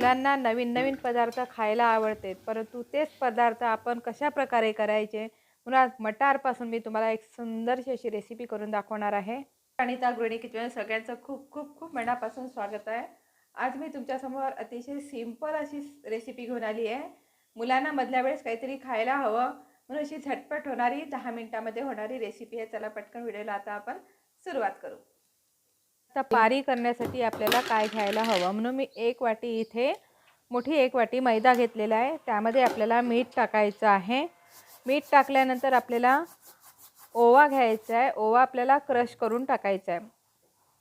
मुलांना नवीन नवीन पदार्थ खायला आवडते. परंतु तेच पदार्थ आपण कशा प्रकारे करायचे? म्हणून आज मटारपासून मी तुम्हाला एक सुंदरशी अशी रेसिपी करून दाखवणार आहे. आणि त्या गृहिणी किचन सगळ्यांचं खूप खूप खूप मनापासून स्वागत आहे. आज मी तुमच्यासमोर अतिशय सिंपल अशी रेसिपी घेऊन आली आहे. मुलांना मधल्या वेळेस काहीतरी खायला हवं म्हणून अशी झटपट होणारी दहा मिनटामध्ये होणारी रेसिपी आहे. चला पटकन व्हिडिओला आता आपण सुरुवात करू. आता पारी करण्यासाठी आपल्याला काय घ्यायला हवं? म्हणून मी एक वाटी इथे मोठी एक वाटी मैदा घेतलेला आहे. त्यामध्ये आपल्याला मीठ टाकायचं आहे. मीठ टाकल्यानंतर आपल्याला ओवा घ्यायचा आहे. ओवा आपल्याला क्रश करून टाकायचा आहे.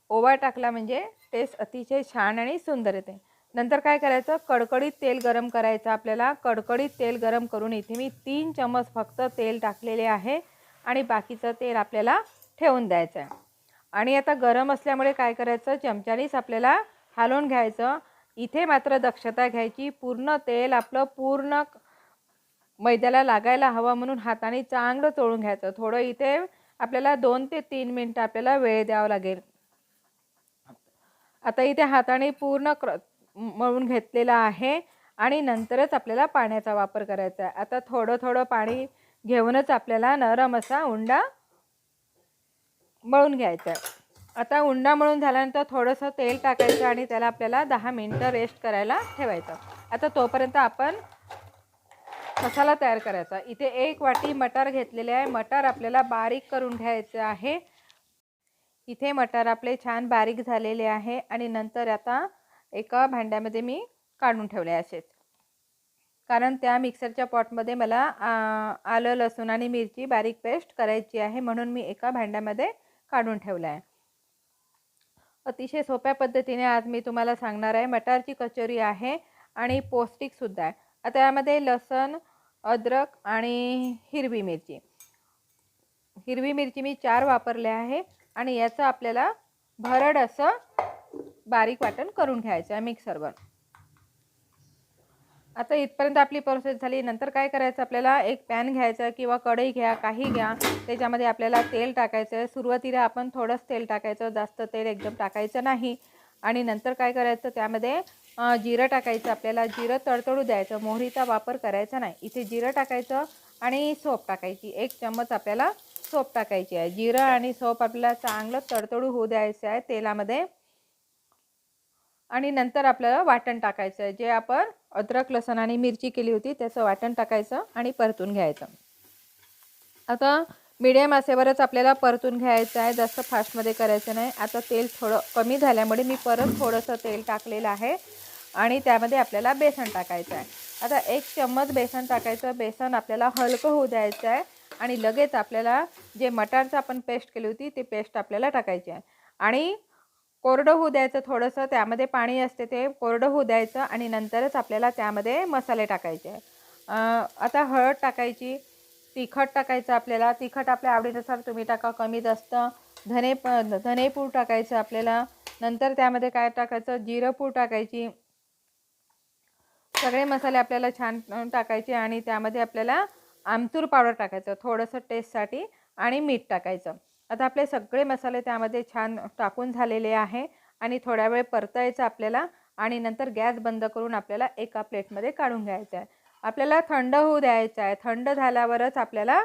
ओवा टाकला म्हणजे टेस्ट अतिशय छान आणि सुंदर येते. नंतर काय करायचं? कडकडीत तेल गरम करायचं. आपल्याला कडकडीत तेल गरम करून इथे मी तीन चमच फक्त तेल टाकलेले आहे. आणि बाकीचं तेल आपल्याला ठेवून द्यायचं आहे. आणि आता गरम असल्यामुळे काय करायचं? चमच्यानीच आपल्याला हलवून घ्यायचं. इथे मात्र दक्षता घ्यायची. पूर्ण तेल आपलं पूर्ण मैद्याला लागायला हवं म्हणून हाताने चांगलं चोळून घ्यायचं. थोडं इथे आपल्याला दोन ते तीन मिनटं आपल्याला वेळ द्यावा लागेल. आता इथे हाताने पूर्ण क्र मळून घेतलेला आहे आणि नंतरच आपल्याला पाण्याचा वापर करायचा आहे. आता थोडं थोडं पाणी घेऊनच आपल्याला नरम असा उंडा मळून घ्यायचं आहे आता उंडा मळून झाल्यानंतर थोडंसं तेल टाकायचं आणि त्याला आपल्याला दहा मिनटं रेस्ट करायला ठेवायचं. आता तोपर्यंत आपण मसाला तयार करायचा. इथे एक वाटी मटार घेतलेले आहे. मटार आपल्याला बारीक करून घ्यायचं आहे. इथे मटार आपले छान बारीक झालेले आहे आणि नंतर आता एका भांड्यामध्ये मी काढून ठेवले असेच. कारण त्या मिक्सरच्या पॉटमध्ये मला आलं लसूण आणि मिरची बारीक पेस्ट करायची आहे. म्हणून मी एका भांड्यामध्ये काढून ठेवलं आहे अतिशय सोप्या पद्धतीने आज मी तुम्हाला सांगणार आहे. मटारची कचोरी आहे आणि पौष्टिकसुद्धा आहे. आता यामध्ये लसण अद्रक आणि हिरवी मिरची. हिरवी मिरची मी चार वापरले आहे आणि याचं आपल्याला भरड असं बारीक वाटण करून घ्यायचं आहे मिक्सरवर. आता इथपर्यंत आपली प्रोसेस झाली. नंतर काय करायचं? आपल्याला एक पॅन घ्यायचं किंवा कढई घ्या काही घ्या. त्याच्यामध्ये आपल्याला तेल टाकायचं आहे सुरुवातीला आपण थोडंच तेल टाकायचं. जास्त तेल एकदम टाकायचं नाही. आणि नंतर काय करायचं? त्यामध्ये जिरं टाकायचं. आपल्याला जिरं तडतडू द्यायचं. मोहरीचा वापर करायचा नाही. इथे जिरं टाकायचं आणि सोप टाकायची. एक चम्मच आपल्याला सोप टाकायची आहे. जिरं आणि सोप आपल्याला चांगलं तडतडू होऊ द्यायचं आहे तेलामध्ये. आणि नंतर आपल्याला वाटण टाकायचं आहे. जे आपण अद्रक लसण आणि मिरची केली होती. त्याचं वाटण टाकायचं आणि परतून घ्यायचं. आता मिडियम आसेवरच आपल्याला परतून घ्यायचं आहे. जास्त फास्टमध्ये करायचं नाही. आता तेल थोडं कमी झाल्यामुळे मी परत थोडंसं तेल टाकलेलं आहे. आणि त्यामध्ये आपल्याला बेसन टाकायचं आहे. आता एक चम्मच बेसन टाकायचं. बेसन आपल्याला हलकं होऊ द्यायचं आहे. आणि लगेच आपल्याला जे मटारचं आपण पेस्ट केली होती ती पेस्ट आपल्याला टाकायची आहे. आणि कोरडं होऊ द्यायचं थोडंसं त्यामध्ये पाणी असते ते कोरडं होऊ द्यायचं आणि नंतरच आपल्याला त्यामध्ये मसाले टाकायचे. आता हळद टाकायची तिखट टाकायचं आपल्याला तिखट आपल्या आवडीनुसार तुम्ही टाका कमी जास्त धने प धनेपूड टाकायचं आपल्याला नंतर त्यामध्ये काय टाकायचं जिरं पूड टाकायची. सगळे मसाले आपल्याला छान टाकायचे आणि त्यामध्ये आपल्याला आमचूर पावडर टाकायचं थोडंसं टेस्टसाठी आणि मीठ टाकायचं. आता आपले सगळे मसाले त्यामध्ये छान टाकून झालेले आहे आणि थोड्या वेळ परतायचं आपल्याला आणि नंतर गॅस बंद करून आपल्याला एका प्लेटमध्ये काढून घ्यायचं आहे. आपल्याला थंड होऊ द्यायचं आहे. थंड झाल्यावरच आपल्याला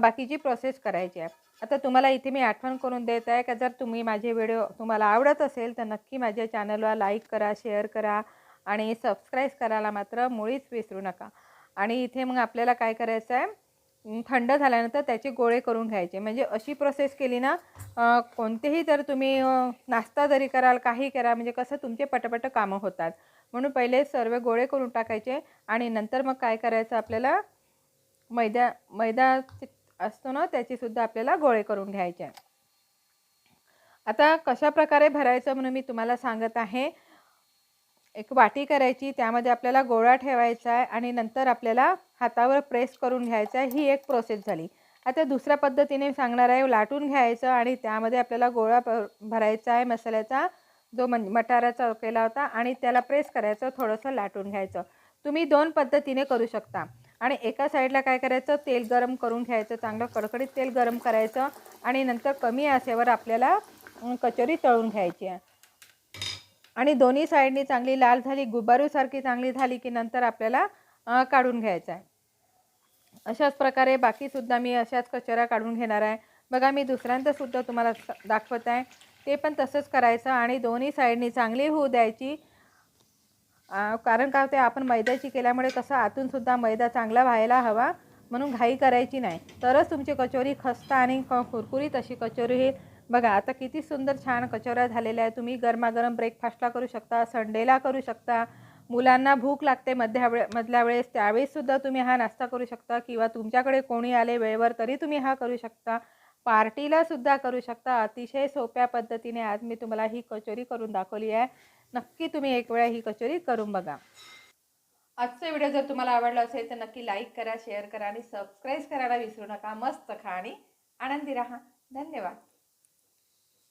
बाकीची प्रोसेस करायची आहे. आता तुम्हाला इथे मी आठवण करून देत आहे का जर तुम्ही माझे व्हिडिओ तुम्हाला आवडत असेल तर नक्की माझ्या चॅनलला लाईक करा शेअर करा आणि सबस्क्राईब करायला मात्र मुळीच विसरू नका. आणि इथे मग आपल्याला काय करायचं आहे थंड झाल्यानंतर त्याचे गोळे करून घ्यायचे. म्हणजे अशी प्रोसेस केली ना कोणतेही जर तुम्ही नाश्ता जरी कराल काही करा म्हणजे कसं तुमचे पटपट कामं होतात. म्हणून पहिले सर्व गोळे करून टाकायचे आणि नंतर मग काय करायचं आपल्याला? मैदा मैदा असतो ना त्याचीसुद्धा आपल्याला गोळे करून घ्यायचे. आता कशा प्रकारे भरायचं म्हणून मी तुम्हाला सांगत आहे. एक वाटी करायची त्यामध्ये आपल्याला गोळा ठेवायचा आहे आणि नंतर आपल्याला हातावर प्रेस करून घ्यायचा आहे. ही एक प्रोसेस झाली. आता दुसऱ्या पद्धतीने सांगणार आहे लाटून घ्यायचं आणि त्यामध्ये आपल्याला गोळा भरायचा आहे मसाल्याचा जो मन मटाराचा केला होता आणि त्याला प्रेस करायचं थोडंसं लाटून घ्यायचं. तुम्ही दोन पद्धतीने करू शकता. आणि एका साईडला काय करायचं तेल गरम करून घ्यायचं चांगलं कडकडीत तेल गरम करायचं आणि नंतर कमी आसेवर आपल्याला कचोरी तळून घ्यायची आहे. आणि दोन्ही साईडनी चांगली लाल झाली गुबारूसारखी चांगली झाली की नंतर आपल्याला काढून घ्यायचं आहे. अशाच प्रकारे बाकीसुद्धा मी अशाच कचरा काढून घेणार आहे. बघा मी दुसऱ्यांदासुद्धा तुम्हाला दाखवत आहे. ते पण तसंच करायचं आणि दोन्ही साईडनी चांगली होऊ द्यायची. कारण का ते आपण मैद्याची केल्यामुळे कसं आतूनसुद्धा मैदा चांगला व्हायला हवा म्हणून घाई करायची नाही. तरच तुमची कचोरी खस्ता आणि क- कुरकुरीत अशी कचोरी होईल बघा आता किती सुंदर छान कचोऱ्या झालेल्या आहे तुम्ही गरमागरम ब्रेकफास्टला करू शकता संडेला करू शकता. मुलांना भूक लागते मध्या वे मधल्या वेळेस. त्यावेळेससुद्धा तुम्ही हा नाश्ता करू शकता किंवा तुमच्याकडे कोणी आले वेळेवर तरी तुम्ही हा करू शकता. पार्टीला सुद्धा करू शकता. अतिशय सोप्या पद्धतीने आज मी तुम्हाला ही कचोरी करून दाखवली आहे. नक्की तुम्ही एक वेळा ही कचोरी करून बघा. आजचा व्हिडिओ जर तुम्हाला आवडला असेल तर नक्की लाईक करा शेअर करा आणि सबस्क्राईब करायला विसरू नका. मस्त खा आणि आनंदी राहा. धन्यवाद.